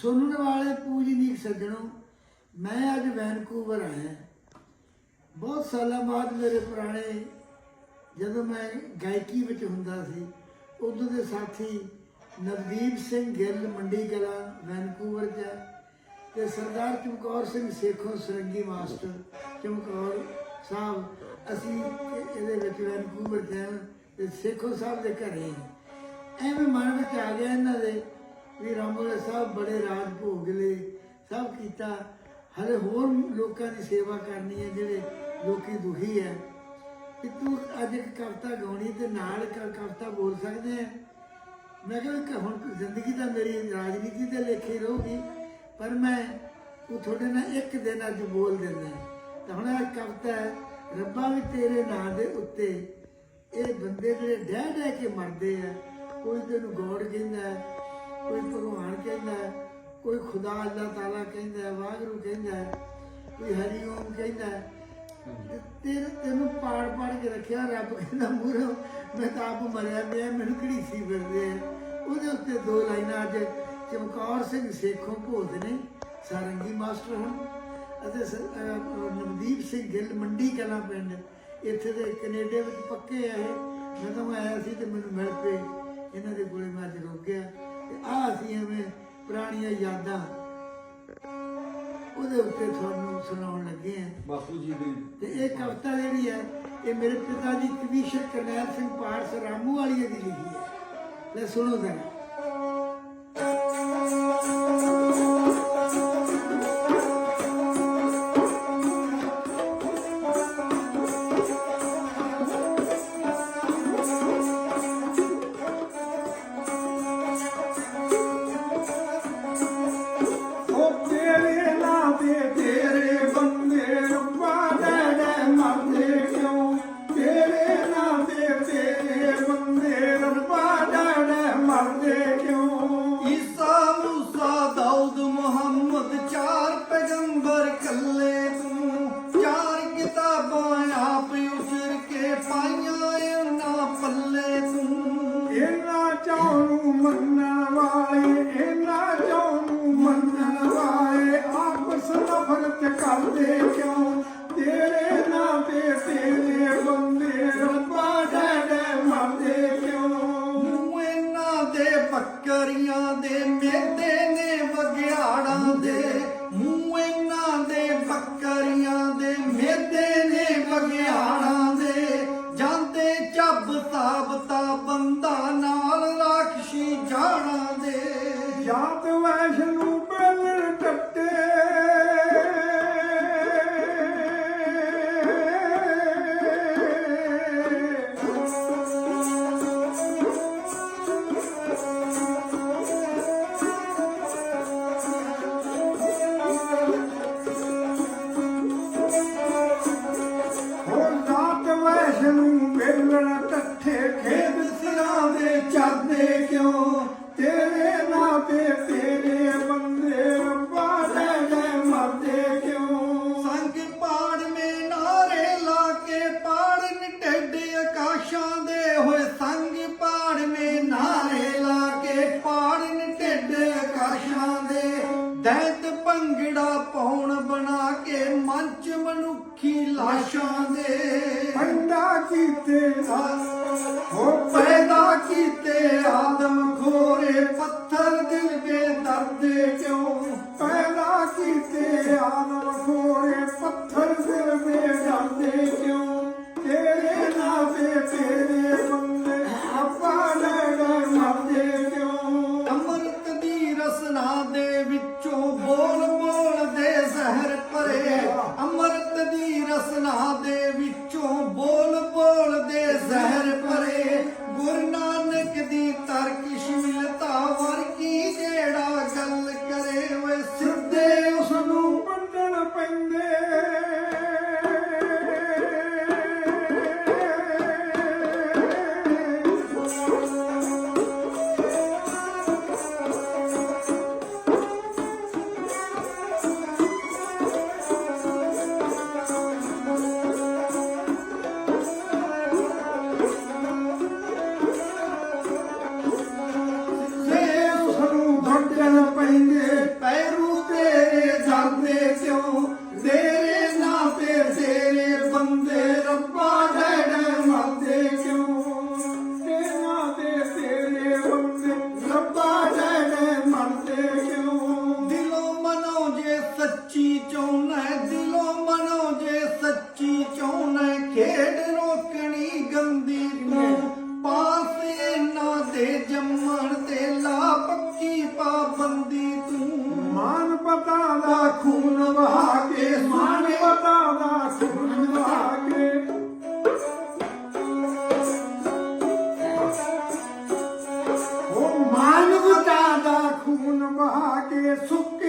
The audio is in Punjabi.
ਸੁਣਨ ਵਾਲੇ ਪੂਜਨੀਕ ਸੱਜਣੋ। ਮੈਂ ਅੱਜ ਵੈਨਕੂਵਰ ਆਇਆ। ਬਹੁਤ ਸਾਲਾਂ ਬਾਅਦ ਮੇਰੇ ਪੁਰਾਣੇ ਜਦੋਂ ਮੈਂ ਗਾਇਕੀ ਵਿੱਚ ਹੁੰਦਾ ਸੀ, ਉਦੋਂ ਦੇ ਸਾਥੀ ਨਵਦੀਪ ਸਿੰਘ ਗਿੱਲ ਮੰਡੀ ਕਲਾ ਵੈਨਕੂਵਰ 'ਚ ਤੇ ਸਰਦਾਰ ਚਮਕੌਰ ਸਿੰਘ ਸੇਖੋਂ ਸਰੰਗੀ ਮਾਸਟਰ ਚਮਕੌਰ ਸਾਹਿਬ, ਅਸੀਂ ਇਹਦੇ ਵਿੱਚ ਵੈਨਕੂਵਰ 'ਚ ਤੇ ਸੇਖੋਂ ਸਾਹਿਬ ਦੇ ਘਰੇ ਐਵੇਂ ਮਨ ਵਿੱਚ ਆ ਗਿਆ ਇਹਨਾਂ ਦੇ ਵੀ ਰਾਮੋਲੇ ਸਾਹਿਬ ਬੜੇ ਰਾਜ ਭੋਗ ਲਏ, ਸਭ ਕੀਤਾ। ਹਲੇ ਹੋਰ ਲੋਕਾਂ ਦੀ ਸੇਵਾ ਕਰਨੀ ਹੈ, ਜਿਹੜੇ ਲੋਕੀ ਦੁਖੀ ਹੈ। ਕਿ ਤੂੰ ਅੱਜ ਇੱਕ ਕਵਿਤਾ ਗਾਉਣੀ ਤੇ ਨਾਲ ਕਵਿਤਾ ਬੋਲ ਸਕਦੇ ਆ ਮੈਂ ਕਿਹਾ ਹੁਣ ਜ਼ਿੰਦਗੀ ਤਾਂ ਮੇਰੀ ਰਾਜਨੀਤੀ ਦੇ ਲੇਖੇ ਰਹੂਗੀ, ਪਰ ਮੈਂ ਉਹ ਤੁਹਾਡੇ ਨਾਲ ਇੱਕ ਦਿਨ ਅੱਜ ਬੋਲ ਦਿੰਦਾ ਤਾਂ ਹੁਣ ਇਹ ਕਵਿਤਾ ਹੈ, ਰੱਬਾ ਵੀ ਤੇਰੇ ਨਾਂ ਦੇ ਉੱਤੇ, ਇਹ ਬੰਦੇ ਜਿਹੜੇ ਡਹਿ ਡਹਿ ਕੇ ਮਰਦੇ ਆ, ਕੋਈ ਤੈਨੂੰ ਗੋਡ ਕਹਿੰਦਾ ਕੋਈ ਭਗਵਾਨ ਕਹਿੰਦਾ ਕੋਈ ਖੁਦਾ ਅੱਲਾਹ ਤਾਲਾ ਕਹਿੰਦਾ ਹੈ, ਵਾਹਿਗੁਰੂ ਕਹਿੰਦਾ ਕੋਈ ਹਰੀ ਓਮ ਕਹਿੰਦਾ ਤੇਰੇ ਤੈਨੂੰ ਪਾੜ ਪਾੜ ਕੇ ਰੱਖਿਆ ਰੱਬ ਕਹਿੰਦਾ ਮੂਹਰੋਂ ਮੈਂ ਤਾਂ ਆਪ ਮਰਿਆ ਪਿਆ ਮੈਨੂੰ ਕਿਹੜੀ ਸੀ ਫਿਰਦੇ ਆ? ਉਹਦੇ ਉੱਤੇ ਦੋ ਲਾਈਨਾਂ ਅੱਜ ਚਮਕੌਰ ਸਿੰਘ ਸੇਖੋਂ ਭੋਜ ਨੇ ਸਾਰੰਗੀ ਮਾਸਟਰ ਹੁਣ ਅਤੇ ਨਵਦੀਪ ਸਿੰਘ ਗਿੱਲ ਮੰਡੀ ਕਲਾਂ ਪਿੰਡ। ਇੱਥੇ ਦੇ ਕੈਨੇਡਾ ਵਿੱਚ ਪੱਕੇ ਆ ਇਹ। ਜਦੋਂ ਮੈਂ ਆਇਆ ਸੀ ਤੇ ਮੈਨੂੰ ਮਿਲ ਪਏ। ਇਹਨਾਂ ਦੇ ਕੋਲੇ ਮੈਂ ਅੱਜ ਰੁਕ ਗਿਆ। ਆ ਅਸੀਂ ਐਵੇਂ ਪੁਰਾਣੀਆਂ ਯਾਦਾਂ ਉਹਦੇ ਉੱਤੇ ਤੁਹਾਨੂੰ ਸੁਣਾਉਣ ਲੱਗੇ ਆ ਬਾਪੂ ਜੀ ਦੀ। ਤੇ ਇਹ ਕਵਿਤਾ ਜਿਹੜੀ ਹੈ ਇਹ ਮੇਰੇ ਪਿਤਾ ਜੀ ਕਵੀਸ਼ਰ ਕਰਨੈਲ ਸਿੰਘ ਪਾਰਸ ਰਾਮੂ ਵਾਲੀ ਦੀ ਲਿਖੀ ਹੈ। ਲੈ ਸੁਣੋ ਜ਼ਰਾ। ਪੈਗੰਬਰ ਕੱਲੇ ਤੂੰ। ਚਾਰ ਕਿਤਾਬਾਂ ਆਪ ਉਜਰ ਕੇ ਪਾਈਆਂ ਇਹਨਾਂ ਪੱਲੇ ਤੂੰ। ਇਹਨਾਂ ਚੋਂ ਨੂੰ ਮੰਨਣ ਵਾਲੇ ਇਹਨਾਂ ਚੋਂ ਨੂੰ ਮੰਨਣ ਵਾਲੇ ਆਪਸ ਨਫ਼ਰਤ ਕਰਦੇ ਕਿਉਂ? ਤੇਰੇ ਨਾਂ ਦੇ ਤੇਰੇ ਬੰਦੇ ਰੱਬਾ ਡੈ ਡੈ ਮਰਦੇ ਕਿਉਂ? ਇਹਨਾਂ ਦੇ ਬੱਕਰੀਆਂ ਦੇ ਮੇਦੇ ਨੇ ਵਗਿਆੜਾਂ ਦੇ ਚਰਦੇ ਤੇਰੇ ਨਾਂ ਤੇ ਤੇਰੇ ਬੰਦੇ ਰੱਬਾ ਲੈ ਮਰਦੇ ਕਿਉਂ? ਸੰਗ ਪਾੜ ਮੇ ਨਾਰੇ ਲਾ ਕੇ ਪਾੜਨ ਟੇਡੇ ਆਕਾਸ਼ਾਂ ਦੇ ਹੋਏ ਸੰਗ ਪਾੜ ਮੇ ਨਾਰੇ ਲਾ ਕੇ ਪਾੜਨ ਟੇਡੇ ਆਕਾਸ਼ਾਂ ਦੇ। ਦੈਤ ਭੰਗੜਾ ਪਾਉਣ ਬਣਾ ਮੰਚ ਮਨੁੱਖੀ ਲਾਸ਼ਾਂ ਦੇ ਪੰਡਾ ਕੀਤੇ ਆ ਹੋ ਪੈਦਾ ਕੀਤੇ ਆਦਮ ਖੋਰੇ ਪੱਥਰ ਦਿਲ ਬੇਦਰਦੇ ਕਿਉਂ ਪੈਦਾ ਕੀਤੇ ਆਦਮ। ਖੇਡ ਰੋਕਣੀ ਗੰਦੀ ਤੂੰ ਪਾਸ ਇਹਨਾਂ ਦੇ ਜੰਮਣ ਤੇ ਲਾ ਪੱਕੀ ਪਾਬੰਦੀ ਤੂੰ। ਮਾਨ ਪਤਾ ਦਾ ਖੂਨ ਵਹਾ ਕੇ ਮਾਨ ਪਤਾ ਦਾ ਖੂਨ ਵਹਾ ਕੇ। ਉਹ ਮਾਨਵਤਾ ਦਾ ਖੂਨ ਵਹਾ ਕੇ ਸੁੱਕੇ